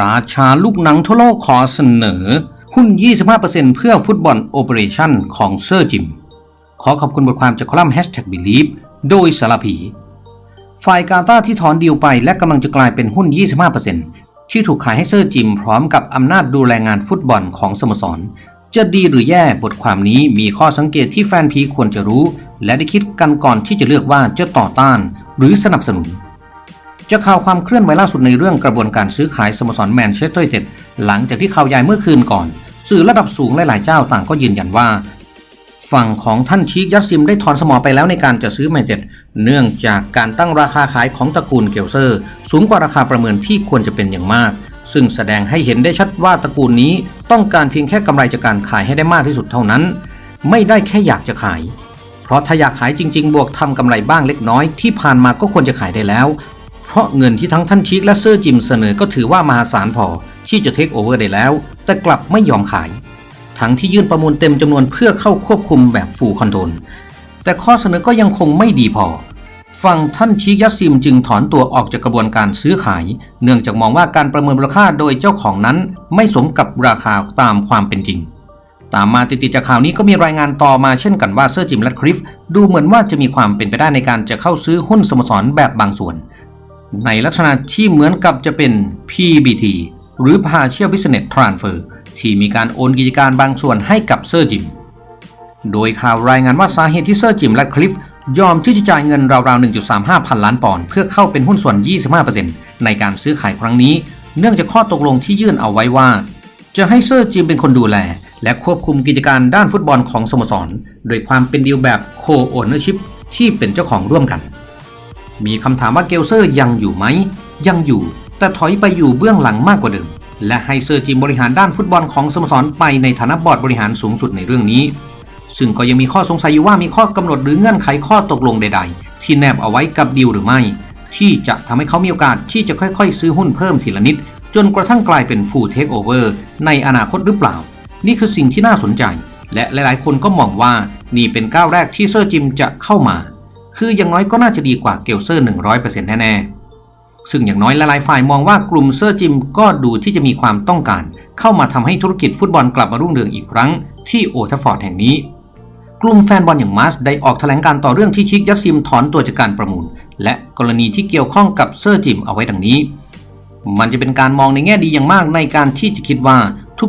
ราชาลูกหนังทั่วโลกขอเสนอ หุ้น 25%เพื่อฟุตบอลโอเปอเรชั่นของเซอร์จิม ขอขอบคุณบทความจากคอลัมน์ Hashtag Believe โดยสารพีฝ่ายกาตาที่ถอนดีลไปและกำลังจะกลายเป็นหุ้น 25%ที่ถูกขายให้เซอร์จิม พร้อมกับอำนาจดูแลงานฟุตบอลของสโมสร จะดีหรือแย่บทความนี้มีข้อสังเกตที่แฟนพีควรจะรู้ และได้คิดกันก่อนที่จะเลือกว่าจะต่อต้าน หรือสนับสนุน จะข่าวความเคลื่อนไหวล่าสุดในเรื่องกระบวนการซื้อขายสโมสรแมนเชสเตอร์ยูไนเต็ดหลังจากที่ข่าวใหญ่เมื่อคืนก่อน สื่อระดับสูงหลายๆเจ้าต่างก็ยืนยันว่า ฝั่งของท่านชีคยัสซิมได้ถอนสมอไปแล้วในการจะซื้อแมนเชสเตอร์เนื่องจากการตั้งราคาขายของตระกูลเกลเซอร์ สูงกว่าราคาประเมินที่ควรจะเป็นอย่างมาก ซึ่งแสดงให้เห็นได้ชัดว่าตระกูลนี้ต้องการเพียงแค่กำไรจากการขายให้ได้มากที่สุดเท่านั้น ไม่ได้แค่อยากจะขาย เพราะถ้าอยากขายจริง ๆ บวกทำกำไรบ้างเล็กน้อยที่ผ่านมาก็ควรจะขายได้แล้ว เพราะเงินที่ทั้งท่านชีคและเซอร์จิมเสนอก็ถือว่ามหาศาลพอที่จะเทคโอเวอร์ได้แล้ว แต่กลับไม่ยอมขาย ทั้งที่ยื่นประมูลเต็มจำนวนเพื่อเข้าควบคุมแบบฟูลคอนโทรลแต่ข้อเสนอก็ยังคงไม่ดีพอฝั่งท่านชีคยัสซิมจึงถอนตัวออกจากกระบวนการซื้อขาย เนื่องจากมองว่าการประเมินมูลค่าโดยเจ้าของนั้น ไม่สมกับราคาตามความเป็นจริง ตามมาติดๆจากข่าวนี้ก็มีรายงานต่อมาเช่นกันว่าเซอร์จิมและคริฟ ดูเหมือนว่าจะมีความเป็นไปได้ในการจะเข้าซื้อหุ้นสโมสรแบบบางส่วน ในลักษณะที่เหมือนกับจะเป็น PBT หรือ Partial Business Transfer ที่มีการโอนกิจการบางส่วนให้กับเซอร์จิม โดยข่าวรายงานว่าสาเหตุที่เซอร์จิมและคลิฟยอมที่จะจ่ายเงินราวๆ 1.35 พันล้านปอนด์เพื่อเข้าเป็นหุ้นส่วน 25%ในการซื้อขายครั้งนี้ เนื่องจากข้อตกลงที่ยื่นเอาไว้ว่า จะให้เซอร์จิมเป็นคนดูแล และควบคุมกิจการด้านฟุตบอลของสโมสร โดยความเป็นดีลแบบโคโอเนอร์ชิพที่เป็นเจ้าของร่วมกัน มีคำถามว่าเกลเซอร์ยังอยู่ไหม ยังอยู่ แต่ถอยไปอยู่เบื้องหลังมากกว่าเดิม และให้เซอร์จิมบริหารด้านฟุตบอลของสโมสรไปในฐานะบอร์ดบริหารสูงสุดในเรื่องนี้ ซึ่งก็ยังมีข้อสงสัยอยู่ว่ามีข้อกำหนดหรือเงื่อนไขข้อตกลงใด ๆ ที่แนบเอาไว้กับดีลหรือไม่ ที่จะทำให้เขามีโอกาสที่จะค่อยๆ ซื้อหุ้นเพิ่มทีละนิด จนกระทั่งกลายเป็น full take over ในอนาคตหรือเปล่า นี่คือสิ่งที่น่าสนใจ และหลายๆ คนก็มองว่านี่เป็นก้าวแรกที่เซอร์จิมจะเข้ามา คืออย่างน้อยก็น่าจะดีกว่าเกลเซอร์ 100%แน่ๆ ซึ่งอย่างน้อยหลายฝ่ายมองว่ากลุ่มเซอร์จิมก็ดูที่จะมีความต้องการ เข้ามาทำให้ธุรกิจฟุตบอลกลับมารุ่งเรืองอีกครั้งที่โอทัฟฟอร์ดแห่งนี้กลุ่มแฟนบอลอย่างมาสได้ออกแถลงการต่อเรื่องที่ชิกยัสซิมถอนตัวจากการประมูล และกรณีที่เกี่ยวข้องกับเซอร์จิมเอาไว้ดังนี้ มันจะเป็นการมองในแง่ดีอย่างมากในการที่จะคิดว่า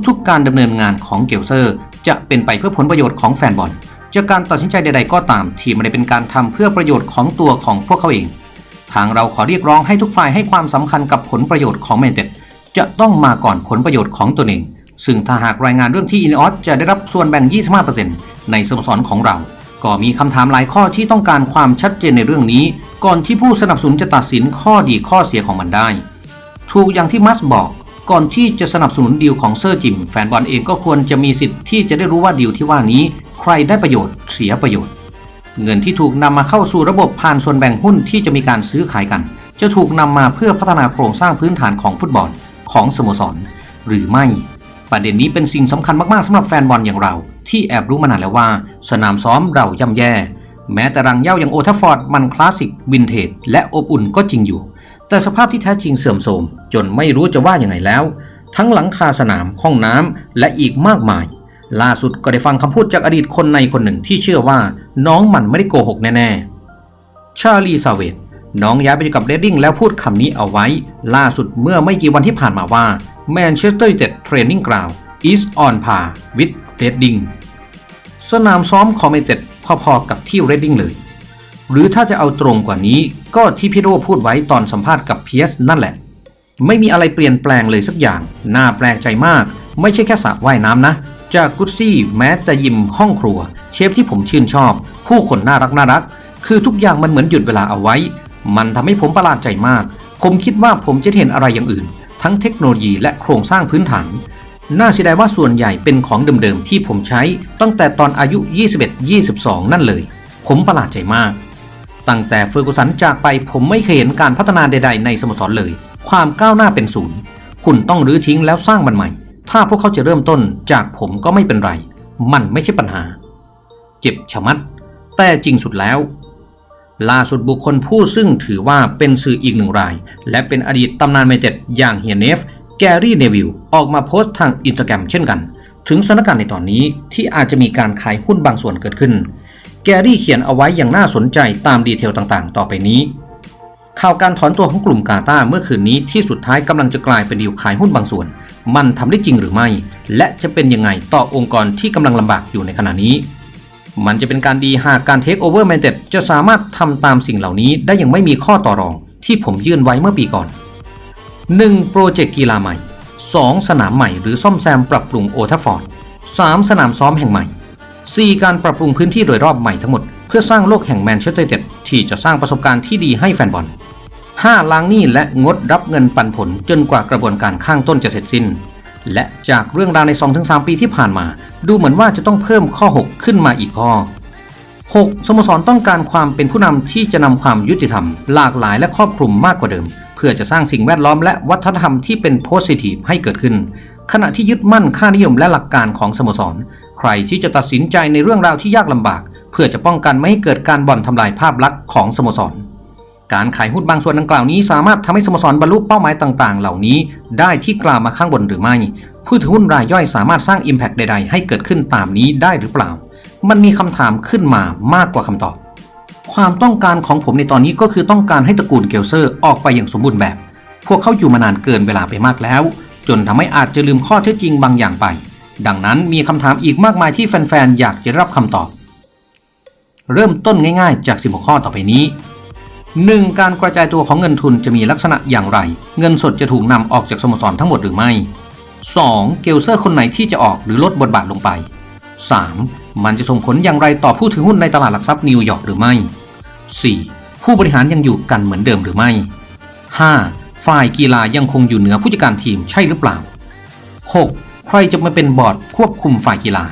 ทุกๆการดำเนินงานของเกลเซอร์ จะเป็นไปเพื่อผลประโยชน์ของแฟนบอล จากการตัดสินใจใด ๆ ก็ตามที่ไม่ได้เป็นการทำเพื่อประโยชน์ของตัวของพวกเขาเอง ทางเราขอเรียกร้องให้ทุกฝ่ายให้ความสำคัญกับผลประโยชน์ของแมนเต็ดจะต้องมาก่อนผลประโยชน์ของตนเอง ซึ่งถ้าหากรายงานเรื่องที่อินออสจะได้รับส่วนแบ่ง 25%ในสโมสรของเรา ก็มีคำถามหลายข้อที่ต้องการความชัดเจนในเรื่องนี้ ก่อนที่ผู้สนับสนุนจะตัดสินข้อดีข้อเสียของมันได้ ถูกอย่างที่มัสบอก ก่อนที่จะสนับสนุนดีลของเซอร์จิม แฟนบอลเองก็ควรจะมีสิทธิ์ที่จะได้รู้ว่าดีลที่ว่านี้ ใครได้ประโยชน์เสียประโยชน์ เงินที่ถูกนำมาเข้าสู่ระบบผ่านส่วนแบ่งหุ้นที่จะมีการซื้อขายกัน จะถูกนำมาเพื่อพัฒนาโครงสร้างพื้นฐานของฟุตบอลของสโมสร หรือไม่ ประเด็นนี้เป็นสิ่งสำคัญมากๆสำหรับแฟนบอลอย่างเรา ที่แอบรู้มานานแล้วว่า สนามซ้อมเราย่ำแย่ แม้แต่รังเย้าอย่างโอทัฟฟอร์ดมันคลาสสิกวินเทจและอบอุ่นก็จริงอยู่ แต่สภาพที่แท้จริงเสื่อมโทรมจนไม่รู้จะว่าอย่างไงแล้ว ทั้งหลังคาสนามห้องน้ำและอีกมากมาย ล่าสุดก็ได้ฟังคำพูดจากอดีตคนในคนหนึ่งที่เชื่อว่าน้องมันไม่ได้โกหกแน่ๆ ชาลีซาเวตน้องย้ายไปอยู่กับเรดดิ้งแล้วพูดคำนี้เอาไว้ ล่าสุดเมื่อไม่กี่วันที่ผ่านมาว่าแมนเชสเตอร์ยูไนเต็ดเทรนนิ่งกราว is on par with Reading สนามซ้อมของแมเชสเตพอๆกับที่ Reading เลย หรือถ้าจะเอาตรงกว่านี้ก็ที่พี่โดพูดไว้ตอนสัมภาษณ์กับเพียสนั่นแหละ ไม่มีอะไรเปลี่ยนแปลงเลยสักอย่าง น่าแปลกใจมาก ไม่ใช่แค่สระว่ายน้ำนะ จากกุซซี่แม้แต่ยิมห้องครัว เชฟที่ผมชื่นชอบ ผู้คนน่ารักน่ารัก คือทุกอย่างมันเหมือนหยุดเวลาเอาไว้ มันทำให้ผมประหลาดใจมาก ผมคิดว่าผมจะเห็นอะไรอย่างอื่น ทั้งเทคโนโลยีและโครงสร้างพื้นฐาน น่าเสียดายว่าส่วนใหญ่เป็นของเดิมๆที่ผมใช้ตั้งแต่ตอนอายุ 21-22 นั่นเลย ผมประหลาดใจมาก ตั้งแต่เฟอร์กูสันจากไปผมไม่เคยเห็นการพัฒนาใด ๆ ในสโมสรเลย ความก้าวหน้าเป็นศูนย์คุณต้องรื้อทิ้งแล้วสร้างมันใหม่ ถ้าพวกเขาจะเริ่มต้นจากผมก็ไม่เป็นไร มันไม่ใช่ปัญหา เจ็บชะมัด แต่จริงสุดแล้ว ล่าสุดบุคคลผู้ซึ่งถือว่าเป็นสื่ออีกหนึ่งราย และเป็นอดีตตำนานเมเต็ดอย่างเฮียเนฟ แกรี่เนวิลออกมาโพสต์ทางอินสตาแกรมเช่นกัน ถึงสถานการณ์ในตอนนี้ที่อาจจะมีการขายหุ้นบางส่วนเกิดขึ้น แกรี่เขียนเอาไว้อย่างน่าสนใจตามดีเทลต่างๆ ต่อไปนี้ ข่าวการถอนตัวของกลุ่มกาตาเมื่อคืนนี้ที่สุดท้ายกำลังจะกลายเป็นดีลขายหุ้นบางส่วน มันทำได้จริงหรือไม่ และจะเป็นยังไงต่อองค์กรที่กำลังลำบากอยู่ในขณะนี้ มันจะเป็นการดีหากการเทคโอเวอร์แมนเต็จะสามารถทำตามสิ่งเหล่านี้ได้อย่างไม่มีข้อต่อรอง ที่ผมยื่นไว้เมื่อปีก่อน 1. โปรเจกต์กีฬาใหม่ 2. สนามใหม่หรือซ่อมแซมปรับปรุงโอทัฟฟอร์ด 3. สนามซ้อมแห่งใหม่ 4. การปรับปรุงพื้นที่โดยรอบใหม่ทั้งหมด เพื่อสร้างโลกแห่งแมนเชสเตอร์เต็ดที่จะสร้างประสบการณ์ที่ดีให้แฟนบอล 5. ล้างหนี้และงดรับเงินปันผลจนกว่ากระบวนการข้างต้นจะเสร็จสิ้น และจากเรื่องราวใน 2-3 ปีที่ผ่านมา ดูเหมือนว่าจะต้องเพิ่มข้อ 6 ขึ้นมาอีกข้อ 6. สโมสรต้องการความเป็นผู้นำที่จะนำความยุติธรรม หลากหลายและครอบคลุมมากกว่าเดิม เพื่อจะสร้างสิ่งแวดล้อมและวัฒนธรรมที่เป็นโพสิทีฟให้เกิดขึ้น ขณะที่ยึดมั่นค่านิยมและหลักการของสโมสร ใครที่จะตัดสินใจในเรื่องราวที่ยากลำบาก เพื่อจะป้องกันไม่ให้เกิดการบ่อนทำลายภาพลักษณ์ของสโมสร การขายหุ้นบางส่วนดังกล่าวนี้สามารถทำให้สโมสรบรรลุเป้าหมายต่างๆ เหล่านี้ ได้ที่กล่าวมาข้างบนหรือไม่ ผู้ถือหุ้นรายย่อยสามารถสร้าง Impact ใด ๆ ให้เกิดขึ้นตามนี้ได้หรือเปล่า มันมีคำถามขึ้นมามากกว่าคำตอบ ความต้องการของผมในตอนนี้ก็คือต้องการให้ตระกูลเกลเซอร์ออกไปอย่างสมบูรณ์แบบ พวกเขาอยู่มานานเกินเวลาไปมากแล้ว จนทำให้อาจจะลืมข้อเท็จจริงบางอย่างไป ดังนั้นมีคำถามอีกมากมายที่แฟนๆอยากจะรับคำตอบ เริ่มต้นง่าย ๆ จาก16ข้อต่อไปนี้ 1. การกระจายตัวของเงินทุนจะมีลักษณะอย่างไร เงินสดจะถูกนำออกจากสโมสรทั้งหมดหรือไม่ 2. เกลเซอร์คนไหนที่จะออกหรือลดบทบาทลงไป 3. มันจะส่งผลอย่างไรต่อผู้ถือหุ้นในตลาดหลักทรัพย์นิวยอร์กหรือไม่ 4. ผู้บริหารยังอยู่กันเหมือนเดิมหรือไม่ 5. ฝ่ายกีฬายังคงอยู่เหนือผู้จัดการทีมใช่หรือเปล่า 6. ใครจะมาเป็นบอร์ดควบคุมฝ่ายกีฬา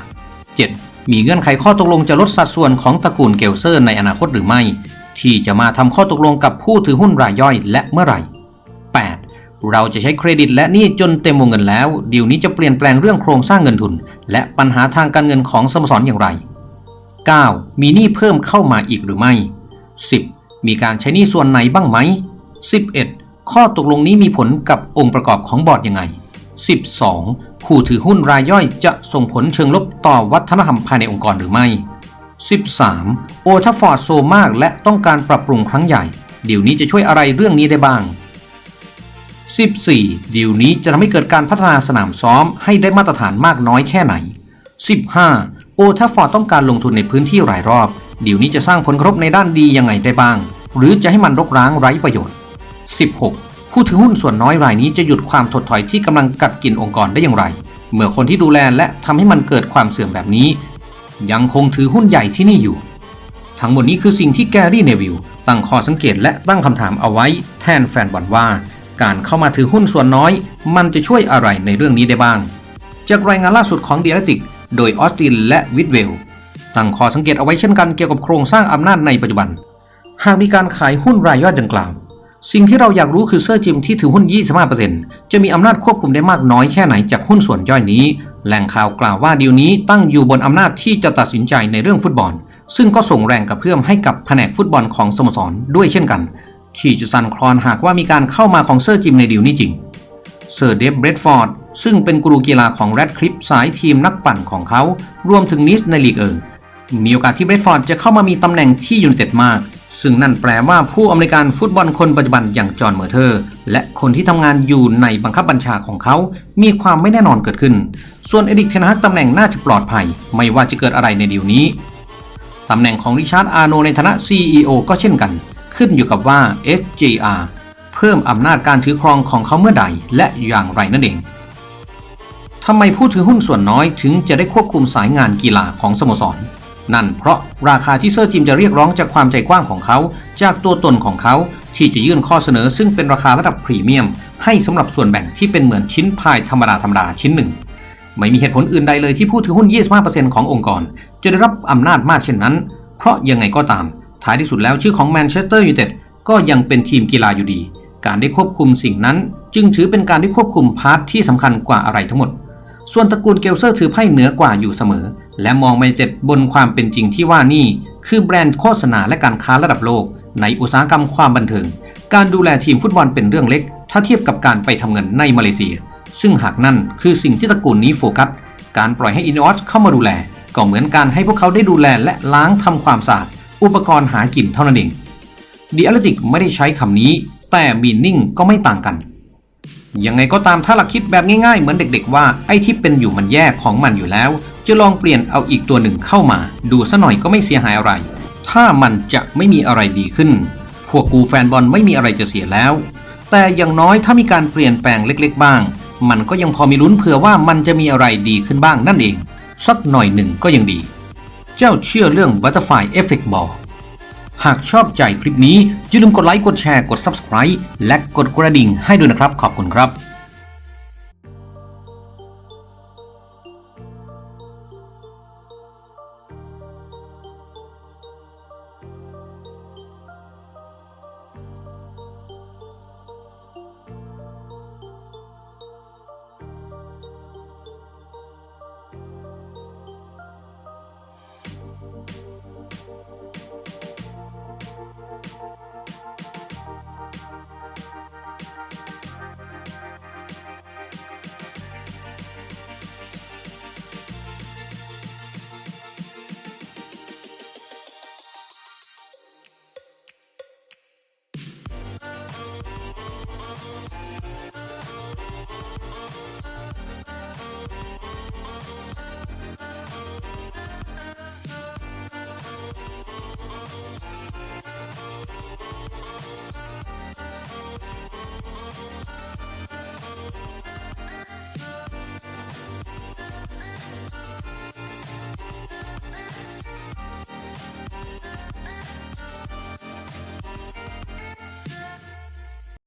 7. มีเงื่อนไขข้อตกลงจะลดสัดส่วนของตระกูลเกลเซอร์ในอนาคตหรือไม่ ที่จะมาทำข้อตกลงกับผู้ถือหุ้นรายย่อยและเมื่อไหร่ 8. เราจะใช้เครดิตและหนี้จนเต็มวงเงินแล้วดีลนี้จะเปลี่ยนแปลงเรื่องโครงสร้างเงินทุน และปัญหาทางการเงินของสโมสรอย่างไร 9. มีหนี้เพิ่มเข้ามาอีกหรือไม่ 10. มีการใช้หนี้ส่วนไหนบ้างไหม 11. ข้อตกลงนี้มีผลกับองค์ประกอบของบอร์ดยังไง 12. ผู้ถือหุ้นรายย่อยจะส่งผลเชิงลบต่อวัฒนธรรมภายในองค์กรหรือไม่ 13. โอทัฟฟอร์ดโซมากและต้องการปรับปรุงครั้งใหญ่ ดีลนี้จะช่วยอะไรเรื่องนี้ได้บ้าง 14. ดีลนี้จะทำให้เกิดการพัฒนาสนามซ้อมให้ได้มาตรฐานมากน้อยแค่ไหน 15. โอทัฟฟอร์ดต้องการลงทุนในพื้นที่รายรอบ ดีลนี้จะสร้างผลกระทบในด้านดียังไงได้บ้าง หรือจะให้มันรกร้างไร้ประโยชน์ 16. ผู้ถือหุ้นส่วนน้อยรายนี้จะหยุดความถดถอยที่กำลังกัดกินองค์กรได้อย่างไร เมื่อคนที่ดูแลและทำให้มันเกิดความเสื่อมแบบนี้ ยังคงถือหุ้นใหญ่ที่นี่อยู่ ทั้งหมดนี้คือสิ่งที่แกรี่เนวิลตั้งข้อสังเกตและตั้งคำถามเอาไว้แทนแฟนบอลว่า การเข้ามาถือหุ้นส่วนน้อย มันจะช่วยอะไรในเรื่องนี้ได้บ้าง จากรายงานล่าสุดของเดียร์ติก โดยออสตินและวิดเวลตั้งข้อสังเกตเอาไว้เช่นกันเกี่ยวกับโครงสร้างอำนาจในปัจจุบัน หากมีการขายหุ้นรายย่อยดังกล่าว สิ่งที่เราอยากรู้คือเซอร์จิมที่ถือหุ้น 25%จะมีอำนาจควบคุมได้มากน้อยแค่ไหนจากหุ้นส่วนย่อยนี้ แหล่งข่าวกล่าวว่าดีลนี้ตั้งอยู่บนอำนาจที่จะตัดสินใจในเรื่องฟุตบอล ซึ่งก็ส่งแรงกระเพื่อมให้กับแผนกฟุตบอลของสโมสรด้วยเช่นกัน ที่จะสั่นคลอนหากว่ามีการเข้ามาของเซอร์จิมในดีลนี้จริง เซอร์เดฟเบรดฟอร์ดซึ่งเป็นกรูกีฬาของแรดคลิปสายทีมนักปั่นของเขา รวมถึงนิสในลีกเอิงมีโอกาสที่เบรดฟอร์ดจะเข้ามามีตำแหน่งที่ยูนเต็ดมาก ซึ่งนั่นแปลว่าผู้อำนวยการฟุตบอลคนปัจจุบันอย่างจอห์นเมอร์เทอร์ และคนที่ทำงานอยู่ในบังคับบัญชาของเขา มีความไม่แน่นอนเกิดขึ้น ส่วนเอริกเทนฮักตำแหน่งน่าจะปลอดภัย ไม่ว่าจะเกิดอะไรในดีลนี้ตำแหน่งของริชาร์ดอาร์โนในฐานะ CEO ก็เช่นกัน ขึ้นอยู่กับว่า SJR เพิ่มอำนาจการถือครองของเขาเมื่อใดและอย่างไรนั่นเองทำไมผู้ถือหุ้นส่วนน้อยถึงจะได้ควบคุมสายงานกีฬาของสโมสร นั่นเพราะราคาที่เซอร์จิมจะเรียกร้องจากความใจกว้างของเขา จากตัวตนของเขาที่จะยื่นข้อเสนอซึ่งเป็นราคาระดับพรีเมียม ให้สำหรับส่วนแบ่งที่เป็นเหมือนชิ้นพายธรรมดาธรรมดาชิ้นหนึ่ง ไม่มีเหตุผลอื่นใดเลยที่ผู้ถือหุ้น 25%ขององค์กร จะได้รับอำนาจมากเช่นนั้น เพราะยังไงก็ตาม ท้ายที่สุดแล้วชื่อของแมนเชสเตอร์ยูไนเต็ดก็ยังเป็นทีมกีฬาอยู่ดี การได้ควบคุมสิ่งนั้น จึงถือเป็นการได้ควบคุมพาร์ทที่สำคัญกว่าอะไรทั้งหมด ส่วนตระกูลเกลเซอร์ถือไพ่เหนือกว่าอยู่เสมอ และมองไปเจ็ดบนความเป็นจริงที่ว่านี่ คือแบรนด์โฆษณาและการค้าระดับโลก ในอุตสาหกรรมความบันเทิง การดูแลทีมฟุตบอลเป็นเรื่องเล็ก ถ้าเทียบกับการไปทำเงินในมาเลเซีย ซึ่งหากนั่นคือสิ่งที่ตระกูลนี้โฟกัส การปล่อยให้อินออสเข้ามาดูแล ก็เหมือนการให้พวกเขาได้ดูแลและล้างทำความสะอาดอุปกรณ์หากินเท่านั้นเอง The Athletic ไม่ได้ใช้คำนี้ แต่มีนิ่งก็ไม่ต่างกันยังไงก็ตามถ้าหลักคิดแบบง่ายๆ เหมือนเด็กๆว่าไอ้ที่เป็นอยู่มันแย่ของมันอยู่แล้ว จะลองเปลี่ยนเอาอีกตัวหนึ่งเข้ามา ดูซะหน่อยก็ไม่เสียหายอะไร ถ้ามันจะไม่มีอะไรดีขึ้น พวกกูแฟนบอลไม่มีอะไรจะเสียแล้ว แต่อย่างน้อยถ้ามีการเปลี่ยนแปลงเล็กๆบ้าง มันก็ยังพอมีลุ้นเผื่อว่ามันจะมีอะไรดีขึ้นบ้างนั่นเอง สักหน่อยหนึ่งก็ยังดี เจ้าเชื่อเรื่อง Butterfly Effect Ball หากชอบใจคลิปนี้อย่าลืมกดไลค์กดแชร์กด Subscribe และกดกระดิ่งให้ด้วยนะครับขอบคุณครับ